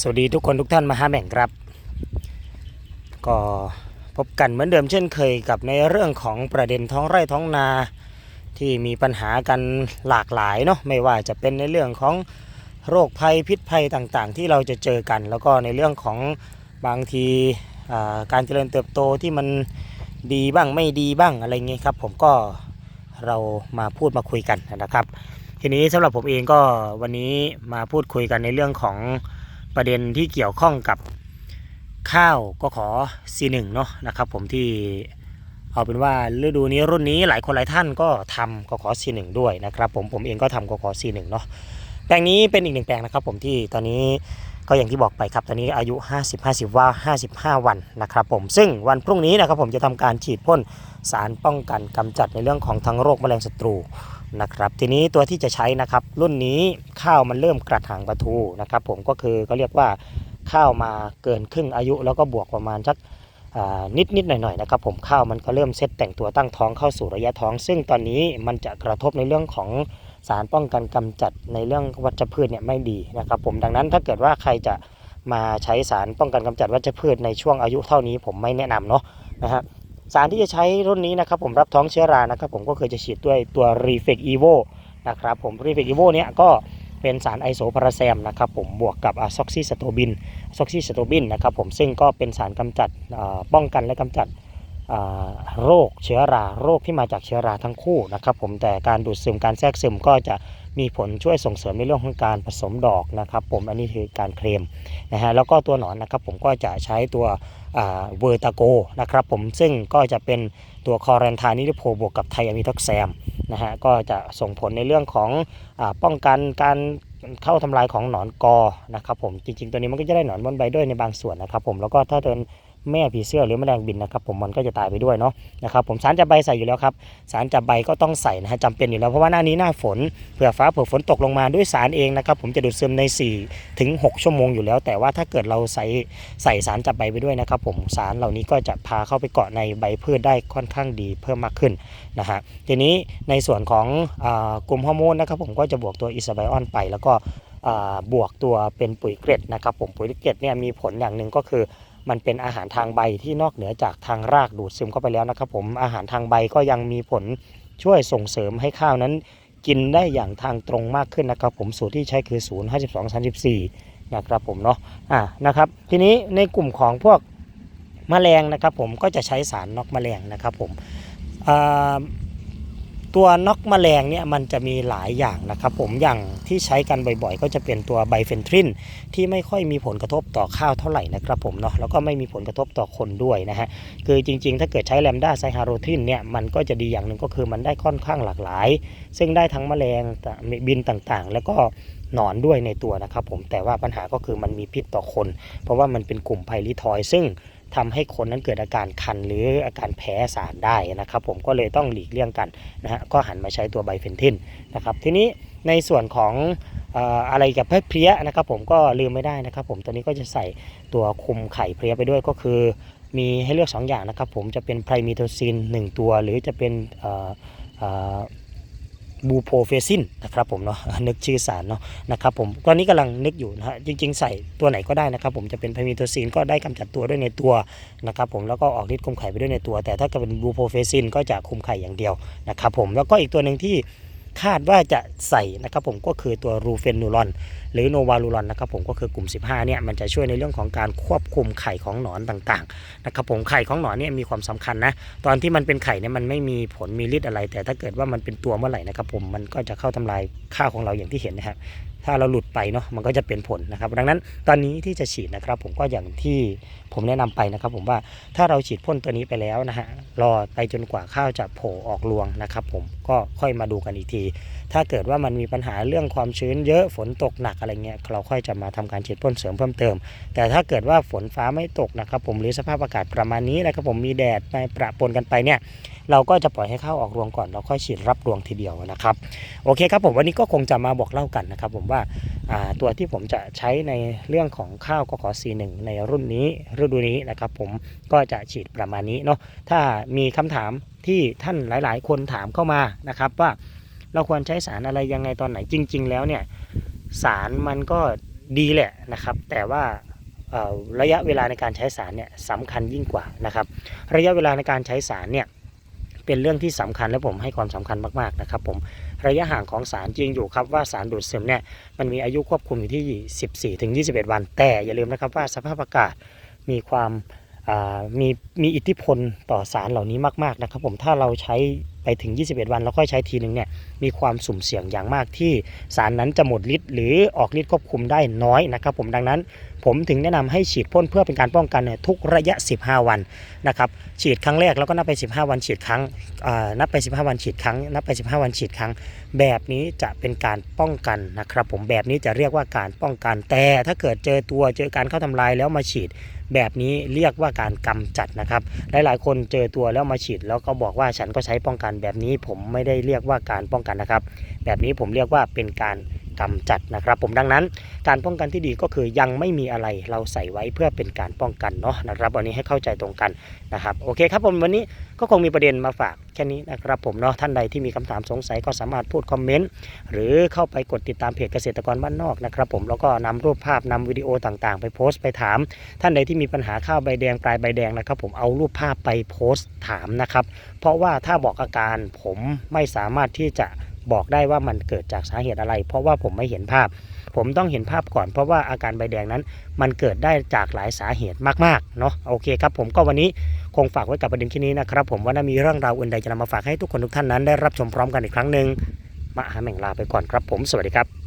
สวัสดีทุกคนทุกท่านมาหาแม่งครับ ก็พบกันเหมือนเดิมเช่นเคยกับในเรื่องของประเด็นท้องไร่ท้องนาที่มีปัญหากันหลากหลายเนาะไม่ว่าจะเป็นในเรื่องของโรคภัยพิษภัยต่างๆ ที่เราจะเจอกัน แล้วก็ในเรื่องของบางทีการเจริญเติบโตที่มันดีบ้างไม่ดีบ้างอะไรเงี้ยครับ ผมก็เรามาพูดมาคุยกันนะครับ ทีนี้สำหรับผมเองก็วันนี้มาพูดคุยกันในเรื่องของ ประเด็นที่เกี่ยวข้องกับข้าวก็ขอ C1 เนาะนะครับผมที่เอาเป็นว่าฤดูนี้รุ่นนี้หลายคนหลายท่านก็ทำก็ขอ C1 ด้วยนะครับผมผมเองก็ทำก็ขอ C1 เนาะแปลงนี้เป็นอีกหนึ่งแปลงนะครับผมที่ตอนนี้ก็อย่างที่บอกไปครับตอนนี้อายุ 50 50ว่า55 วันนะครับผมซึ่งวันพรุ่งนี้นะครับผมจะทำการฉีดพ่นสารป้องกันกำจัดในเรื่องของทั้งโรคแมลงศัตรู นะครับทีนี้ตัวที่จะใช้นะครับรุ่นนี้ข้าวมันเริ่มกระถางประทูนะครับผมก็คือก็เรียกว่าข้าวมาเกินครึ่งอายุแล้วก็บวกประมาณสักนิดนิดๆหน่อยๆนะครับผมข้าวมันก็เริ่มเซตแต่งตัวตั้งท้องเข้าสู่ระยะท้อง ซึ่งตอนนี้มันจะกระทบในเรื่องของสารป้องกันกำจัดในเรื่องวัชพืชเนี่ยไม่ดีนะครับผมดังนั้นถ้าเกิดว่าใครจะมาใช้สารป้องกันกำจัดวัชพืชในช่วงอายุเท่านี้ผมไม่แนะนำเนาะนะฮะ สารที่จะใช้รุ่นนี้นะครับผมรับท้องเชื้อรานะครับผมก็เคยจะฉีดด้วยตัว r e f e c Evo นะครับผม r e f e c Evo เนี่ยก็เป็นสารไอโซพาราแซมนะครับผมบวกกับอะซอกซิสโตบินซ็อกซิสโตบินนะครับผมซึ่งก็เป็นสารกำจัดป้องกันและกำจัดโรคเชื้อราโรคที่มาจากเชื้อราทั้งคู่นะครับผมแต่การดูดซึมการแทรกซึมก็จะ มีผลช่วยส่งเสริมในเรื่องของการผสมดอกนะครับผมอันนี้คือการเคลมนะฮะแล้วก็ตัวหนอนนะครับผมก็จะใช้ตัวเวอร์ตาโกนะครับผมซึ่งก็จะเป็นตัวคอรันทานิริโพบวกกับไทอะมิทอกแซมนะฮะก็จะส่งผลในเรื่องของอป้องกันการเข้าทำลายของหนอนกอนะครับผมจริงๆตัวนี้มันก็จะได้หนอนบนใบด้วยในบางส่วนนะครับผมแล้วก็ถ้าเดิน แม่ผีเสื้อหรือแมลงบินนะครับผมมันก็จะตายไปด้วยเนาะนะครับผมสารจับใบใส่อยู่แล้วครับสารจับใบก็ต้องใส่นะฮะจำเป็นอยู่แล้วเพราะว่าหน้านี้หน้าฝนเผื่อฟ้าเผื่อฝนตกลงมาด้วยสารเองนะครับผมจะดูดซึมใน4ถึง6ชั่วโมงอยู่แล้ว แต่ว่าถ้าเกิดเราใส่ใส่สารจับใบไปด้วยนะครับผมสารเหล่านี้ก็จะพาเข้าไปเกาะในใบพืชได้ค่อนข้างดีเพิ่มมากขึ้นนะฮะทีนี้ในส่วนของอกลุ่มฮอร์โมนนะครับผมก็จะบวกตัวอิสไบออนไปแล้วก็บวกตัวเป็นปุ๋ยเกล็ดนะครับผมปุ๋ยเกล็ดเนี่ยมีผลอย่างหนึ่งก็คือ มันเป็นอาหารทางใบที่นอกเหนือจากทางรากดูดซึมเข้าไปแล้วนะครับผมอาหารทางใบก็ยังมีผลช่วยส่งเสริมให้ข้าวนั้น กินได้อย่างทางตรงมากขึ้นนะครับผมสูตรที่ใช้คือ 0 52 34 นะครับผมเนาะอ่านะครับทีนี้ในกลุ่มของพวกมแมลงนะครับผมก็จะใช้สารน็อกมแมลงนะครับผมอ่า ตัวน็อกแมลงเนี่ยมันจะมีหลายอย่างนะครับผมอย่างที่ใช้กันบ่อยๆ ก็จะเป็นตัวไบเฟนทรินที่ไม่ค่อยมีผลกระทบต่อข้าวเท่าไหร่นะครับผมเนาะแล้วก็ไม่มีผลกระทบต่อคนด้วยนะฮะคือจริงๆ ถ้าเกิดใช้แลมด้าไซฮาโรทินเนี่ยมันก็จะดีอย่างหนึ่งก็คือมันได้ค่อนข้างหลากหลาย ซึ่งได้ทั้งแมลงบินต่างๆ แล้วก็หนอนด้วยในตัวนะครับผมแต่ว่าปัญหาก็คือมันมีพิษต่อคน เพราะว่ามันเป็นกลุ่มไพลิทอยซึ่ง ทำให้คนนั้นเกิดอาการคันหรืออาการแพ้สารได้นะครับ ผมก็เลยต้องหลีกเลี่ยงกันนะฮะก็หันมาใช้ตัวไบเฟนทินนะครับทีนี้ในส่วนของอะไรกับเพลี้ยนะครับ ผมก็ลืมไม่ได้นะครับ ผมตัวนี้ก็จะใส่ตัวคุมไข่เพลี้ยไปด้วยก็คือ มีให้เลือก 2 อย่างนะครับ ผมจะเป็นไพรมิโทซิน 1 ตัว หรือจะเป็น บูโพเฟซินนะครับผมเนาะนึกชื่อสารเนาะนะครับผมตอนนี้กำลังนึกอยู่นะฮะจริง ๆ ใส่ตัวไหนก็ได้นะครับผมจะเป็นพามีโทซินก็ได้กำจัดตัวด้วยในตัวนะครับผมแล้วก็ออกฤทธิ์คุมไข่ไปด้วยในตัว แต่ถ้าเกิดเป็นบูโพเฟซินก็จะคุมไข่อย่างเดียวนะครับผมแล้วก็อีกตัวหนึ่งที่คาดว่าจะใส่นะครับผมก็คือตัวรูเฟนนูรอน หรือโนวาลูรอนนะครับผมก็คือกลุ่ม 15เนี่ยมันจะช่วยในเรื่องของการควบคุมไข่ของหนอนต่างๆนะครับผมไข่ของหนอนเนี่ยมีความสำคัญนะตอนที่มันเป็นไข่เนี่ยมันไม่มีผลมีฤทธิ์อะไร แต่ถ้าเกิดว่ามันเป็นตัวเมื่อไหร่นะครับผมมันก็จะเข้าทำลายข้าวของเราอย่างที่เห็นนะครับถ้าเราหลุดไปเนาะมันก็จะเป็นผลนะครับ ดังนั้นตอนนี้ที่จะฉีดนะครับ ผมก็อย่างที่ผมแนะนำไปนะครับ ผมว่าถ้าเราฉีดพ่นตัวนี้ไปแล้วนะฮะรอไปจนกว่าข้าวจะโผล่ออกรวงนะครับ ผมก็ค่อยมาดูกันอีกที ถ้าเกิดว่ามันมีปัญหาเรื่องความชื้นเยอะฝนตกหนักอะไรเงี้ยเราค่อยจะมาทำการฉีดพ่นเสริมเพิ่มเติม แต่ถ้าเกิดว่าฝนฟ้าไม่ตกนะครับผมหรือสภาพอากาศประมาณนี้นะครับผมมีแดดไปประปนกันไปเนี่ยเราก็จะปล่อยให้ข้าวออกรวงก่อนแล้วค่อยฉีดรับรวงทีเดียวนะครับโอเคครับผมวันนี้ก็คงจะมาบอกเล่ากันนะครับผมว่าตัวที่ผมจะใช้ในเรื่องของข้าวกขอ C1 ในรุ่นนี้ฤดูนี้นะครับผมก็จะฉีดประมาณนี้เนาะถ้ามีคำถามที่ท่านหลาย ๆ คนถามเข้ามานะครับว่าเราควรใช้สารอะไรยังไงตอนไหนจริง ๆ แล้วเนี่ย สารมันก็ดีแหละนะครับ แต่ว่าระยะเวลาในการใช้สารเนี่ยสำคัญยิ่งกว่านะครับ ระยะเวลาในการใช้สารเนี่ยเป็นเรื่องที่สำคัญและผมให้ความสำคัญมากๆนะครับ ผมระยะห่างของสารจริงอยู่ครับว่าสารดูดซึมเนี่ยมันมีอายุควบคุมอยู่ที่ 14ถึง21 วัน แต่อย่าลืมนะครับว่าสภาพอากาศมีความมีมีอิทธิพลต่อสารเหล่านี้มากๆนะครับ ผมถ้าเราใช้ ไปถึง 21 วันแล้วค่อยใช้ทีหนึ่งเนี่ยมีความสุ่มเสี่ยงอย่างมากที่สารนั้นจะหมดฤทธิ์หรือออกฤทธิ์ควบคุมได้น้อยนะครับผมดังนั้น ผมถึงแนะนำให้ฉีดพ่นเพื่อเป็นการป้องกันเนี่ยทุกระยะ 15 วันนะครับฉีดครั้งแรกแล้วก็นับไป 15 วันฉีดครั้งอ่านับไป 15 วันฉีดครั้ง นับไป 15 วันฉีดครั้ง แบบนี้จะเป็นการป้องกันนะครับผมแบบนี้จะเรียกว่าการป้องกันแต่ถ้าเกิดเจอตัวเจอการเข้าทำลายแล้วมาฉีด แบบนี้เรียกว่าการกำจัดนะครับ หลายๆ คนเจอตัวแล้วมาฉีด แล้วก็บอกว่าฉันก็ใช้ป้องกันแบบนี้ผมไม่ได้เรียกว่าการป้องกันนะครับ แบบนี้ผมเรียกว่าเป็นการ กำจัดนะครับ ผมดังนั้นการป้องกันที่ดีก็คือยังไม่มีอะไรเราใส่ไว้เพื่อเป็นการป้องกันเนาะนะครับวันนี้ให้เข้าใจตรงกันนะครับโอเคครับผมวันนี้ก็คงมีประเด็นมาฝากแค่นี้นะครับผมเนาะท่านใดที่มีคำถามสงสัยก็สามารถพูดคอมเมนต์หรือเข้าไปกดติดตามเพจเกษตรกรบ้านนอกนะครับผมแล้วก็นำรูปภาพนำวิดีโอต่างๆ ไปโพสต์ไปถาม ท่านใดที่มีปัญหาข้าวใบแดงปลายใบแดงนะครับ ผมเอารูปภาพไปโพสต์ถามนะครับ เพราะว่าถ้าบอกอาการผมไม่สามารถที่จะ บอกได้ว่ามันเกิดจากสาเหตุอะไร เพราะว่าผมไม่เห็นภาพ ผมต้องเห็นภาพก่อน เพราะว่าอาการใบแดงนั้น มันเกิดได้จากหลายสาเหตุมากๆเนาะโอเคครับผมก็วันนี้คงฝากไว้กับประเด็นที่นี้นะครับผมว่าน่ามีเรื่องราวอื่นใดจะนำมาฝากให้ทุกคนทุกท่านนั้นได้รับชมพร้อมกันอีกครั้งหนึ่งมาหาแม่งลาไปก่อนครับผมสวัสดีครับ